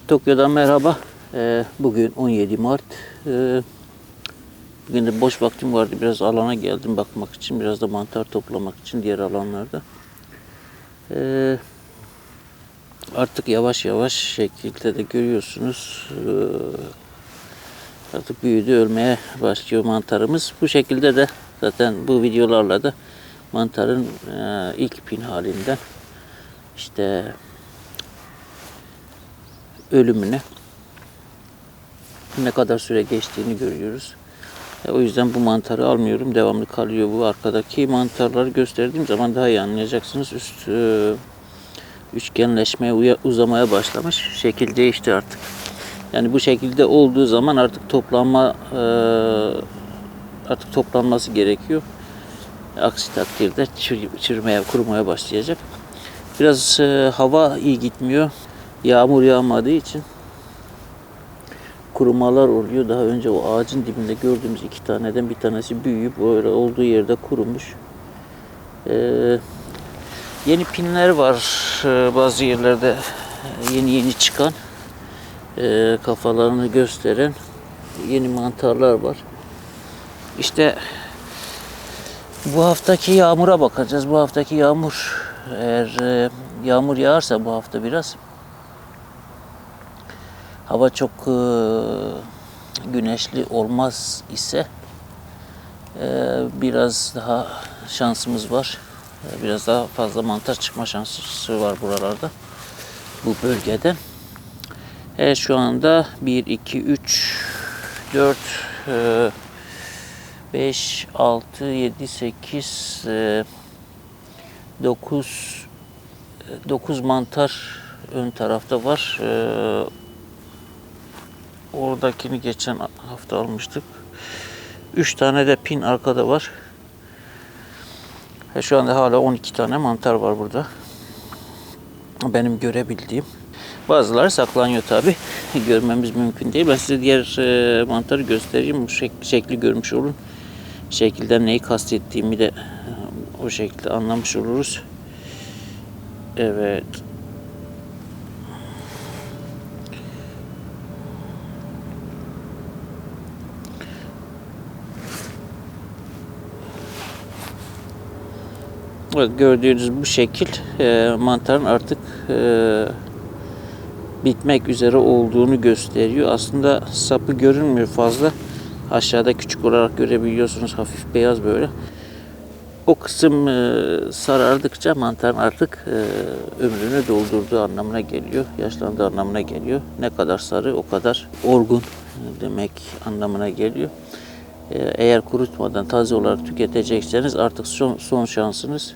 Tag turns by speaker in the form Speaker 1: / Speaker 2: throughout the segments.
Speaker 1: Tokyo'dan merhaba. Ee, bugün 17 Mart. Ee, bugün de boş vaktim vardı. Biraz alana geldim bakmak için. Biraz da mantar toplamak için diğer alanlarda. Ee, artık yavaş yavaş şekilde de görüyorsunuz. Artık büyüdü, ölmeye başlıyor mantarımız. Bu şekilde de zaten bu videolarla da mantarın e, ilk pin halinden işte ölümüne ne kadar süre geçtiğini görüyoruz. E, o yüzden bu mantarı almıyorum. Devamlı kalıyor bu. Arkadaki mantarları gösterdiğim zaman daha iyi anlayacaksınız. Üst e, üçgenleşmeye, uzamaya başlamış. Şekil değişti artık. Yani bu şekilde olduğu zaman artık toplanma e, artık toplanması gerekiyor. Aksi takdirde çür- çürümeye, kurumaya başlayacak. Biraz hava iyi gitmiyor. Yağmur yağmadığı için kurumalar oluyor. Daha önce o ağacın dibinde gördüğümüz iki taneden bir tanesi büyüyüp öyle olduğu yerde kurumuş. Ee, yeni pinler var ee, bazı yerlerde yeni yeni çıkan ee, kafalarını gösteren yeni mantarlar var. İşte bu haftaki yağmura bakacağız. Bu haftaki yağmur eğer e, yağmur yağarsa bu hafta biraz hava çok e, güneşli olmaz ise e, biraz daha şansımız var. E, Biraz daha fazla mantar çıkma şansı var buralarda. Bu bölgede. Evet şu anda 1, 2, 3, 4, e, 5, 6, 7, 8, 9, 9 mantar ön tarafta var. E, Oradakini geçen hafta almıştık. 3 tane de pin arkada var. Ve şu anda hala 12 tane mantar var burada. Benim görebildiğim. Bazıları saklanıyor tabi. Görmemiz mümkün değil. Ben size diğer e, mantarı göstereyim. Bu şek- şekli görmüş olun. Şekilden neyi kastettiğimi de e, o şekilde anlamış oluruz. Evet. Evet, gördüğünüz bu şekil e, mantarın artık e, bitmek üzere olduğunu gösteriyor. Aslında sapı görünmüyor fazla. Aşağıda küçük olarak görebiliyorsunuz hafif beyaz böyle. O kısım e, sarardıkça mantarın artık e, ömrünü doldurduğu anlamına geliyor. Yaşlandığı anlamına geliyor. Ne kadar sarı o kadar olgun demek anlamına geliyor. E, Eğer kurutmadan taze olarak tüketecekseniz artık son, son şansınız.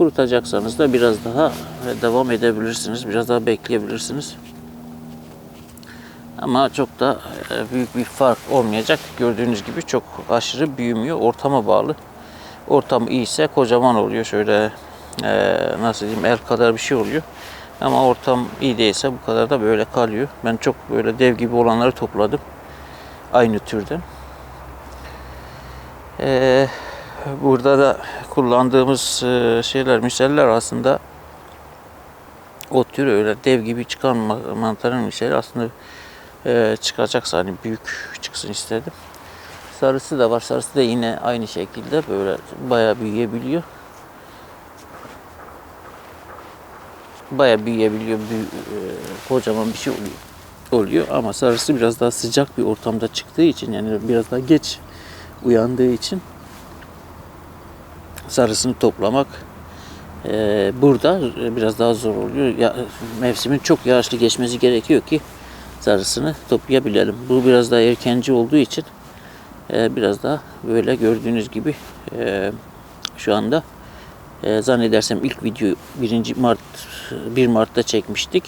Speaker 1: Kurutacaksanız da biraz daha e, devam edebilirsiniz. Biraz daha bekleyebilirsiniz. Ama çok da e, büyük bir fark olmayacak. Gördüğünüz gibi çok aşırı büyümüyor. Ortama bağlı. Ortam iyiyse kocaman oluyor. Şöyle e, nasıl diyeyim el kadar bir şey oluyor. Ama ortam iyi değilse bu kadar da böyle kalıyor. Ben çok böyle dev gibi olanları topladım. Aynı türden. Ee, burada da kullandığımız e, şeyler, misaller aslında o tür öyle dev gibi çıkan ma- mantarın misali aslında e, çıkacaksa hani büyük çıksın istedim. Sarısı da var. Sarısı da yine aynı şekilde böyle bayağı büyüyebiliyor. Bayağı büyüyebiliyor. Büyü, e, kocaman bir şey oluyor. oluyor ama sarısı biraz daha sıcak bir ortamda çıktığı için yani biraz daha geç uyandığı için sarısını toplamak e, burada biraz daha zor oluyor. Mevsimin çok yağışlı geçmesi gerekiyor ki sarısını toplayabilelim. Bu biraz daha erkenci olduğu için e, biraz daha böyle gördüğünüz gibi e, şu anda e, zannedersem ilk video 1. Mart 1 Mart'ta çekmiştik.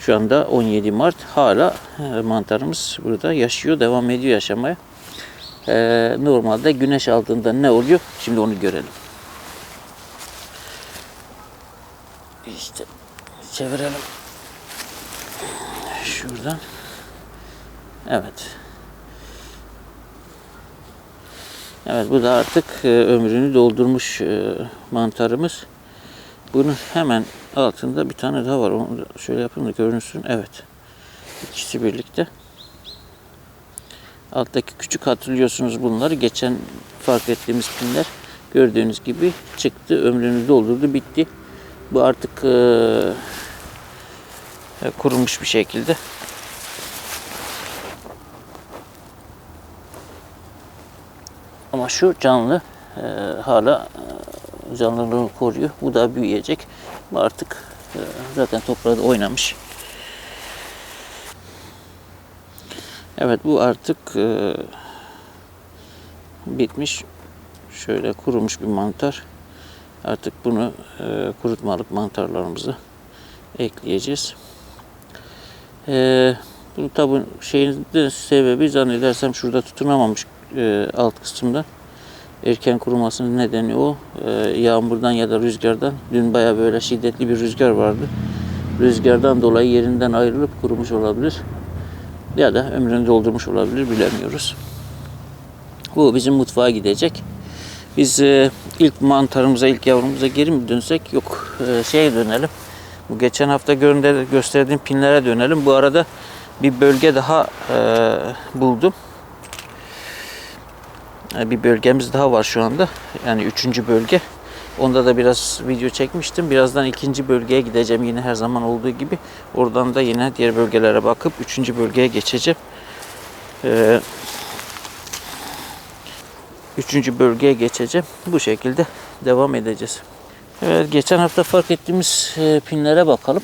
Speaker 1: Şu anda 17 Mart hala e, mantarımız burada yaşıyor, devam ediyor yaşamaya. Normalde güneş altında ne oluyor? Şimdi onu görelim. İşte çevirelim. Şuradan. Evet. Evet bu da artık e, ömrünü doldurmuş e, mantarımız. Bunun hemen altında bir tane daha var. Onu da şöyle yapayım da görünsün. Evet. İkisi birlikte. Alttaki küçük hatırlıyorsunuz bunları. Geçen fark ettiğimiz pinler gördüğünüz gibi çıktı. Ömrünü doldurdu. Bitti. Bu artık eee, e, kurumuş bir şekilde. Ama şu canlı e, hala e, canlılığını koruyor. Bu da büyüyecek. Bu artık e, zaten toprağı oynamış. Evet bu artık e, bitmiş. Şöyle kurumuş bir mantar. Artık bunu e, kurutmalık mantarlarımızı ekleyeceğiz. E, bu tabi şeyin sebebi zannedersem şurada tutunamamış e, alt kısımda. Erken kurumasının nedeni o. E, yağmurdan ya da rüzgardan. Dün baya böyle şiddetli bir rüzgar vardı. Rüzgardan dolayı yerinden ayrılıp kurumuş olabilir. Ya da ömrünü doldurmuş olabilir bilemiyoruz. Bu bizim mutfağa gidecek. Biz e, ilk mantarımıza, ilk yavrumuza geri mi dönsek? Yok, e, şeye dönelim. Bu geçen hafta gösterdiğim pinlere dönelim. Bu arada bir bölge daha e, buldum. E, bir bölgemiz daha var şu anda. Yani üçüncü bölge. Onda da biraz video çekmiştim. Birazdan ikinci bölgeye gideceğim yine her zaman olduğu gibi. Oradan da yine diğer bölgelere bakıp üçüncü bölgeye geçeceğim. Ee, üçüncü bölgeye geçeceğim. Bu şekilde devam edeceğiz. Evet, geçen hafta fark ettiğimiz e, pinlere bakalım.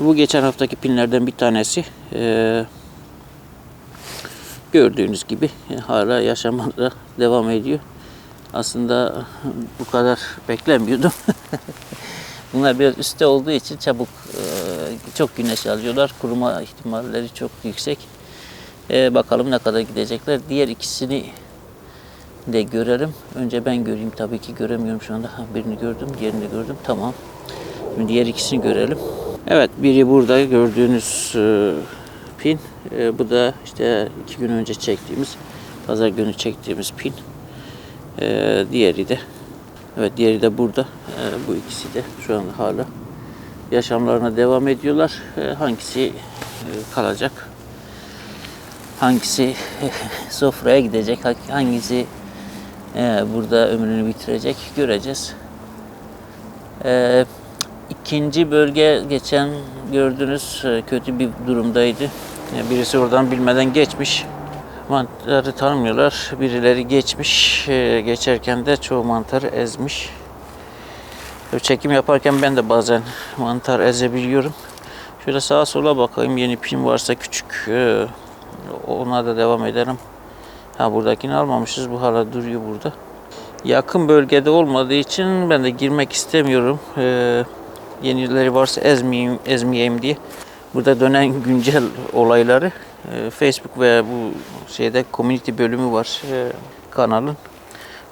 Speaker 1: Bu geçen haftaki pinlerden bir tanesi. Ee, gördüğünüz gibi hala yaşamada devam ediyor. Aslında bu kadar beklemiyordum. Bunlar biraz üstte olduğu için çabuk e, çok güneş alıyorlar. Kuruma ihtimalleri çok yüksek. E, bakalım ne kadar gidecekler. Diğer ikisini de görelim. Önce ben göreyim. Tabii ki göremiyorum şu anda. Birini gördüm, diğerini gördüm. Tamam. Şimdi diğer ikisini görelim. Evet, biri burada gördüğünüz e, pin. E, bu da işte iki gün önce çektiğimiz, pazar günü çektiğimiz pin. E, diğeri de, evet diğeri de burada. E, bu ikisi de şu an hala yaşamlarına devam ediyorlar. E, hangisi e, kalacak? Hangisi sofraya gidecek? Hangisi e, burada ömrünü bitirecek? Göreceğiz. E, ikinci bölge geçen gördünüz e, kötü bir durumdaydı. E, Birisi oradan bilmeden geçmiş. Mantarı tanımıyorlar. Birileri geçmiş. E, Geçerken de çoğu mantarı ezmiş. Çekim yaparken ben de bazen mantar ezebiliyorum. Şöyle sağa sola bakayım. Yeni pin varsa küçük. e, Ona da devam edelim. Ha buradakini almamışız. Bu hala duruyor burada. Yakın bölgede olmadığı için ben de girmek istemiyorum. Ee, yenileri varsa ezmeyeyim, ezmeyeyim diye. Burada dönen güncel olayları e, Facebook veya bu şeyde community bölümü var e, kanalın.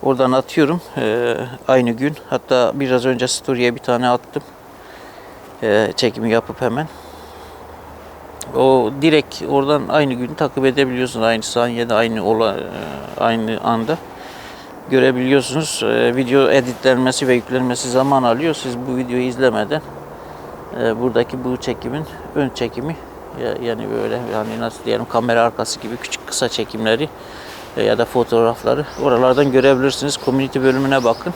Speaker 1: Oradan atıyorum e, aynı gün. Hatta biraz önce story'e bir tane attım. E, çekimi yapıp hemen. O direkt oradan aynı gün takip edebiliyorsunuz. Aynı saniyede aynı ola, aynı anda görebiliyorsunuz. Video editlenmesi ve yüklenmesi zaman alıyor. Siz bu videoyu izlemeden buradaki bu çekimin ön çekimi yani böyle yani nasıl diyelim kamera arkası gibi küçük kısa çekimleri e, ya da fotoğrafları oralardan görebilirsiniz. Community bölümüne bakın.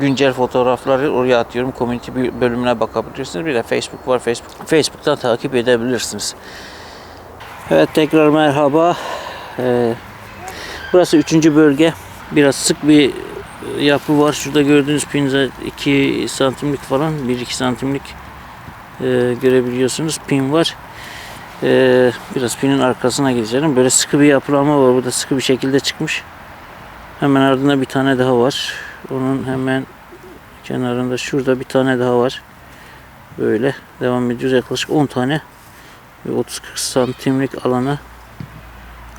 Speaker 1: Güncel fotoğrafları oraya atıyorum. Community bö- bölümüne bakabilirsiniz. Bir de Facebook var. Facebook Facebook'tan takip edebilirsiniz. Evet tekrar merhaba. Ee, burası üçüncü bölge. Biraz sık bir e, yapı var. Şurada gördüğünüz pinza 2 santimlik falan. 1-2 santimlik e, görebiliyorsunuz. Pin var. E, biraz pinin arkasına geçelim. Böyle sıkı bir yapılanma var. Burada sıkı bir şekilde çıkmış. Hemen ardında bir tane daha var. Onun hemen kenarında şurada bir tane daha var. Böyle devam ediyoruz. Yaklaşık 10 tane ve 30-40 santimlik alana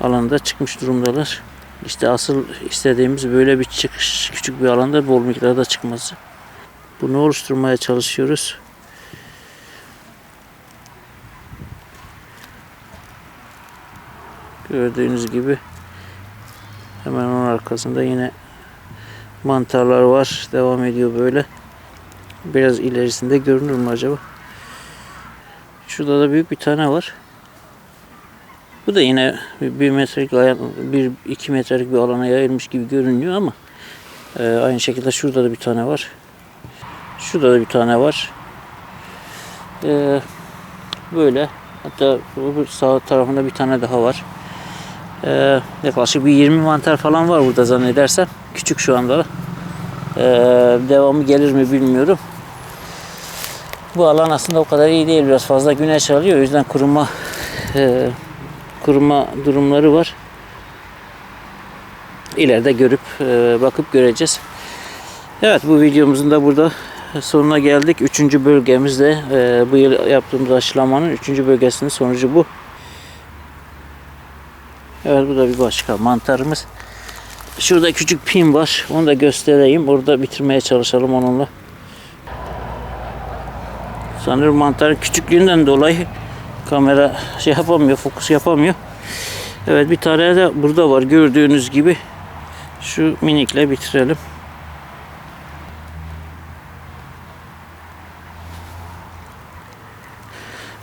Speaker 1: alanda çıkmış durumdalar. İşte asıl istediğimiz böyle bir çıkış, küçük bir alanda bol miktarda çıkması. Bunu oluşturmaya çalışıyoruz. Gördüğünüz gibi hemen onun arkasında yine mantarlar var. Devam ediyor böyle. Biraz ilerisinde görünür mü acaba? Şurada da büyük bir tane var. Bu da yine bir metrelik, bir iki metrelik bir alana yayılmış gibi görünüyor ama e, aynı şekilde şurada da bir tane var. Şurada da bir tane var. E, böyle. Hatta sağ tarafında bir tane daha var. E, yaklaşık bir 20 mantar falan var burada zannedersem. Küçük şu anda. E, devamı gelir mi bilmiyorum. Bu alan aslında o kadar iyi değil. Biraz fazla güneş alıyor. O yüzden kuruma e, kuruma durumları var. İleride görüp e, bakıp göreceğiz. Evet bu videomuzun da burada sonuna geldik. Üçüncü bölgemizde e, bu yıl yaptığımız aşılamanın üçüncü bölgesinin sonucu bu. Evet bu da bir başka mantarımız. Şurada küçük pin var. Onu da göstereyim. Orada bitirmeye çalışalım onunla. Sanırım mantarın küçüklüğünden dolayı kamera şey yapamıyor, fokus yapamıyor. Evet bir tane de burada var gördüğünüz gibi. Şu minikle bitirelim.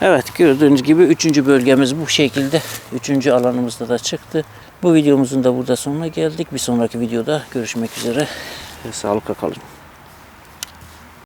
Speaker 1: Evet gördüğünüz gibi üçüncü bölgemiz bu şekilde. Üçüncü alanımızda da çıktı. Bu videomuzun da burada sonuna geldik. Bir sonraki videoda görüşmek üzere. Sağlıkla kalın.